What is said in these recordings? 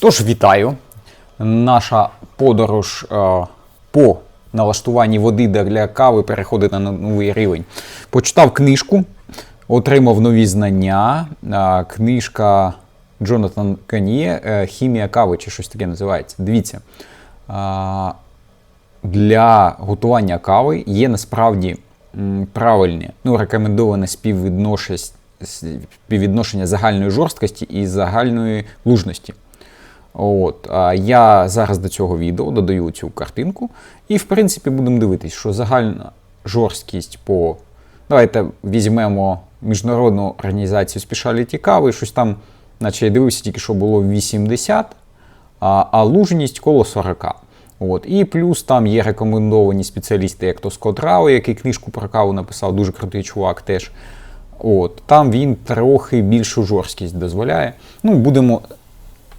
Тож вітаю. Наша подорож е, по налаштуванні води для кави переходить на новий рівень. Почитав книжку, отримав нові знання. Е, книжка Джонатан Каніє е, Хімія кави чи щось таке називається. Дивіться. Е, для готування кави є насправді правильне, ну, рекомендоване співвідношення загальної жорсткості і загальної лужності. От, а я зараз до цього відео додаю цю картинку, і, в принципі, будемо дивитись, що загальна жорсткість по. Давайте візьмемо міжнародну організацію спешаліті кави, щось там, наче я дивився, тільки що було 80, а, а лужність коло 40. От. І плюс там є рекомендовані спеціалісти, як то Скотт Рау, який книжку про каву написав, дуже крутий чувак теж. От. Там він трохи більшу жорсткість дозволяє. Ну, будемо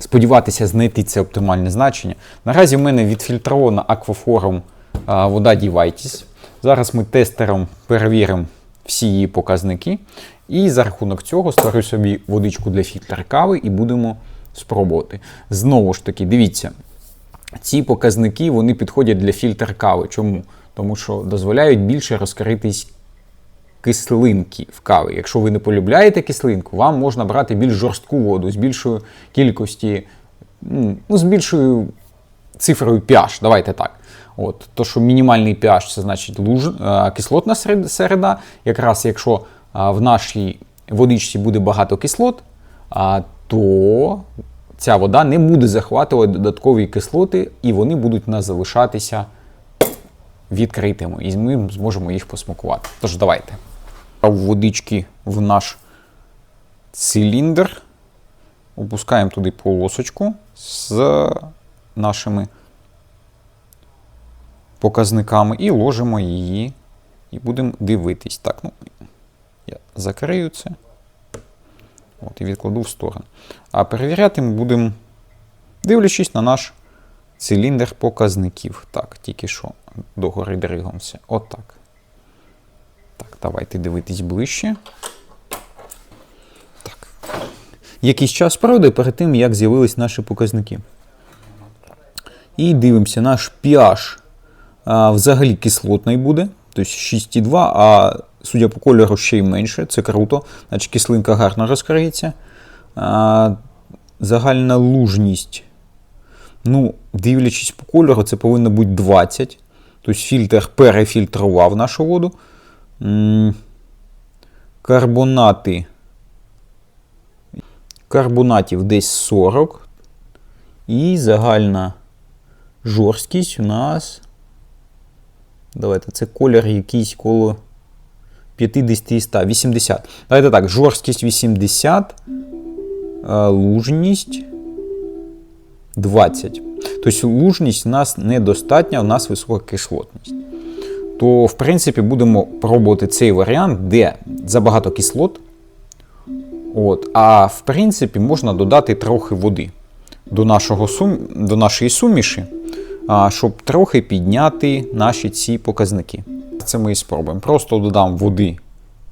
сподіватися знайти це оптимальне значення. Наразі в мене відфільтрована аквафорум вода Дівайтіс. Зараз ми тестером перевіримо всі її показники. І за рахунок цього створю собі водичку для фільтра кави і будемо спробувати. Знову ж таки, дивіться, ці показники вони підходять для фільтр кави. Чому? Тому що дозволяють більше розкритись кислинки в каві. Якщо ви не полюбляєте кислинку, вам можна брати більш жорстку воду з більшою кількості, ну, з більшою цифрою pH, давайте так. От, То, що мінімальний pH це значить луж, а, кислотна серед- середа. Якраз якщо в нашій водичці буде багато кислот, то ця вода не буде захватувати додаткові кислоти, і вони будуть у нас залишатися відкритими, і ми зможемо їх посмакувати. Тож давайте. Водички в наш циліндр. Опускаємо туди полосочку з нашими показниками і ложимо її. І будемо дивитись. Так, ну, я закрию це. От, і відкладу в сторону. А перевіряти ми будемо, дивлячись на наш циліндр показників. Так, тільки що догори дригомося. Отак. Давайте дивитись ближче. Так. Якийсь час пройде перед тим, як з'явились наші показники. І дивимося, наш pH а, взагалі кислотний буде. Тобто 6,2, а судя по кольору ще й менше. Це круто. Значить кислинка гарно розкриється. А, загальна лужність. Ну, дивлячись по кольору, це повинно бути 20. Тобто фільтр перефільтрував нашу воду. Карбонати. Карбонатів десь 40. І загальна жорсткість у нас. Давайте, це колір якийсь коло 50 і 100, 80. Давайте так, жорсткість 80, лужність 20. Тобто лужність у нас недостатня, у нас висока кислотність. То, в принципі, будемо пробувати цей варіант, де забагато кислот. От, а в принципі, можна додати трохи води до, нашого сум... до нашої суміші, а, щоб трохи підняти наші ці показники. Це ми і спробуємо. Просто додам води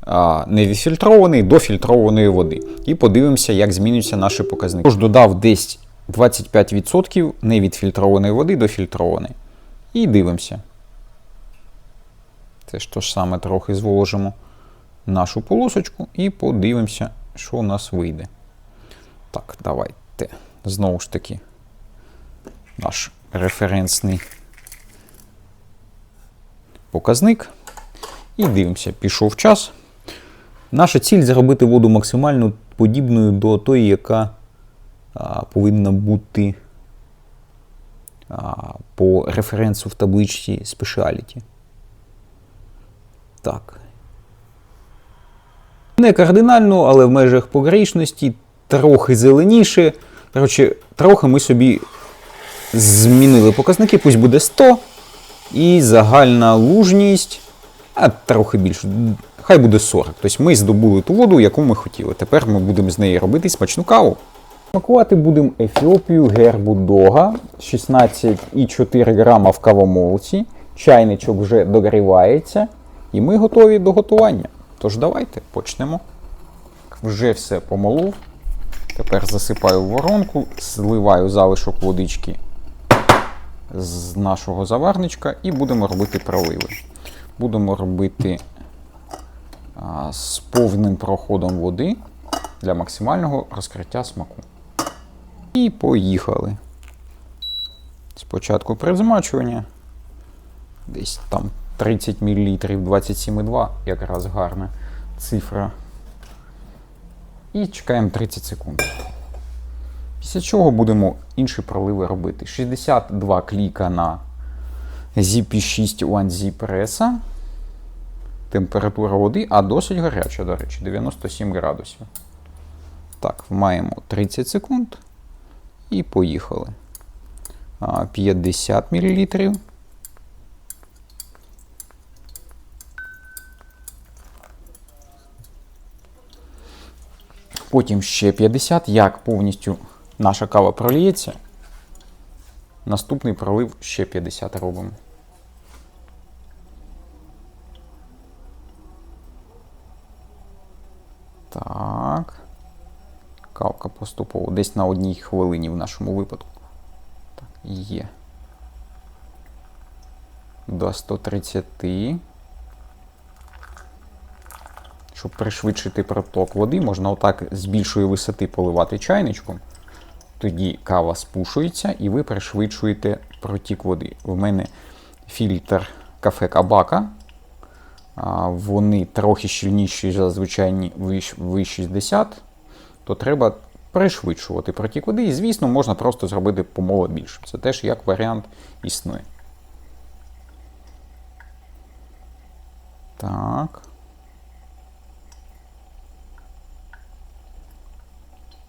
а, невідфільтрованої до фільтрованої води. І подивимося, як змінюються наші показники. Тож додав десь 25% невідфільтрованої води до фільтрованої. І дивимося. Це ж то ж саме трохи зволожимо нашу полосочку і подивимося, що у нас вийде. Так, давайте. Знову ж таки, наш референсний показник. І дивимося, пішов час. Наша ціль зробити воду максимально подібною до тої, яка а, повинна бути а, по референсу в табличці Speciality. Так. Не кардинально, але в межах погрішності, трохи зеленіше. Коротше, трохи ми собі змінили показники, пусть буде 100. І загальна лужність, а трохи більше, хай буде 40. Тобто ми здобули ту воду, яку ми хотіли. Тепер ми будемо з неї робити смачну каву. Смакувати будемо Ефіопію гербу Дога 16,4 грама в кавомолці. Чайничок вже догрівається. І ми готові до готування. Тож давайте почнемо. Вже все помолов. Тепер засипаю воронку, зливаю залишок водички з нашого заварничка і будемо робити проливи. Будемо робити а, з повним проходом води для максимального розкриття смаку. І поїхали. Спочатку при змачування. Десь там 30 мл 27,2, якраз гарна цифра. І чекаємо 30 секунд. Після чого будемо інші проливи робити. 62 кліка на ZP6 One Z преса. Температура води, а досить гаряча, до речі, 97 градусів. Так, маємо 30 секунд. І поїхали. 50 мл. Потім ще 50, як повністю наша кава проліється. Наступний пролив ще 50 робимо. Так. Кавка поступово. Десь на одній хвилині в нашому випадку. Так, є. До 130. Щоб пришвидшити проток води, можна отак з більшої висоти поливати чайничком. Тоді кава спушується і ви пришвидшуєте протік води. У мене фільтр кафе Кабака. Вони трохи щільніші за звичайні V60, то треба пришвидшувати протік води. І, звісно, можна просто зробити помоло більше. Це теж як варіант існує. Так.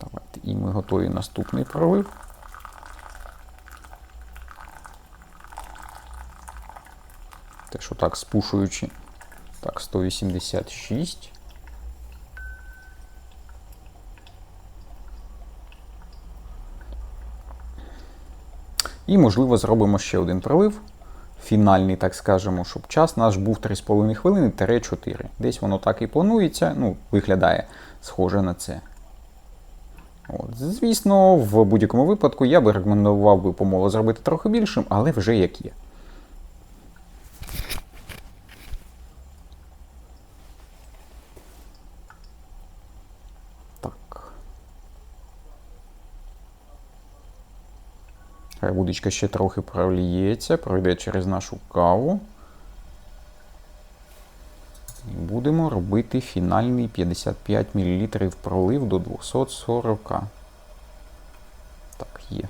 Давайте. І ми готові наступний пролив. Теж отак спушуючи. Так, 186. І, можливо, зробимо ще один пролив. Фінальний, так скажемо, щоб час наш був 3,5 хвилини 4. Десь воно так і планується, ну, виглядає схоже на це. От. Звісно, в будь-якому випадку я би рекомендував би помоло зробити трохи більшим, але вже як є. Так. Хай будочка ще трохи проліється, пройде через нашу каву. І будемо робити фінальний 55 мл пролив до 240. Так, є.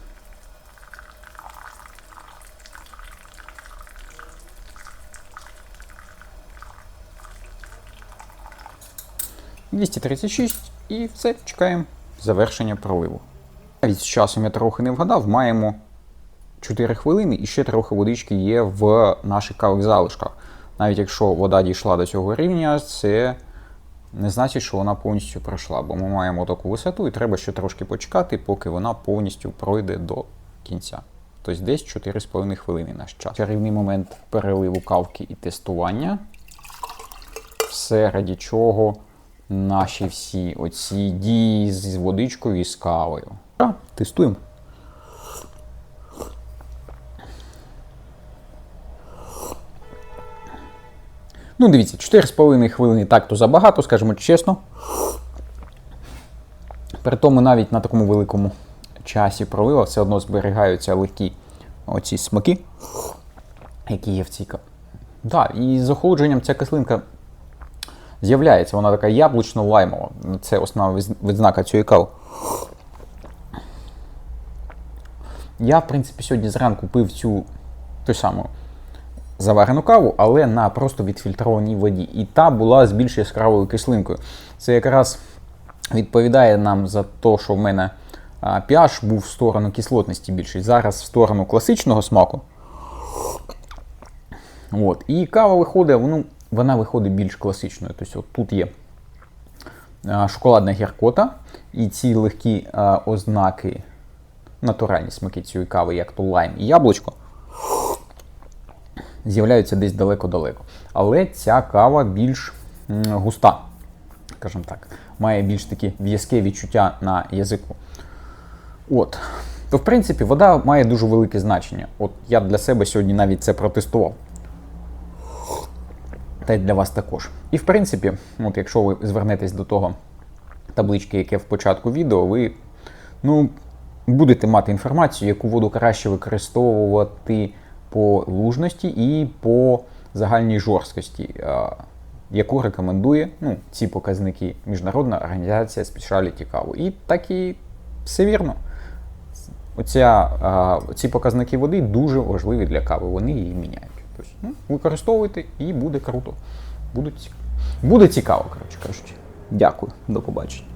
«236» і все, чекаємо завершення проливу. Навіть з часом я трохи не вгадав, маємо 4 хвилини і ще трохи водички є в наших кавих залишках. Навіть якщо вода дійшла до цього рівня, це не значить, що вона повністю пройшла, бо ми маємо таку висоту і треба ще трошки почекати, поки вона повністю пройде до кінця. Тобто десь 4,5 хвилини наш час. Чарівний момент переливу кавки і тестування. Все раді чого наші всі оці дії з водичкою і з кавою. Тестуємо. Ну, дивіться, 4,5 хвилини так то забагато, скажімо чесно. При тому навіть на такому великому часі пролива все одно зберігаються легкі оці смаки, які є в цій. Так, і з охолодженням ця кислинка з'являється, вона така яблучно-лаймова. Це основна відзнака цієї кави. Я, в принципі, сьогодні зранку пив цю ту саму заварену каву, але на просто відфільтрованій воді. І та була з більш яскравою кислинкою. Це якраз відповідає нам за те, що в мене pH був в сторону кислотності більший. Зараз в сторону класичного смаку. От. І кава виходить, ну, вона виходить більш класичною. Тобто от Тут є шоколадна гіркота, і ці легкі ознаки, натуральні смаки цієї кави, як то лайм і яблучко з'являються десь далеко-далеко. Але ця кава більш густа, скажімо так. має більш такі в'язке відчуття на язику. От. То, в принципі, вода має дуже велике значення. От я для себе сьогодні навіть це протестував. Та й для вас також. І в принципі, от якщо ви звернетесь до того таблички, яке в початку відео, ви ну, будете мати інформацію, яку воду краще використовувати по лужності і по загальній жорсткості, е, яку рекомендує ну, ці показники Міжнародна організація спеціаліті каву. І так і все вірно. Оця, е, ці показники води дуже важливі для кави, вони її міняють. Тобто, ну, використовуйте і буде круто. Буде, ці- буде цікаво, коротше кажучи. Дякую, до побачення.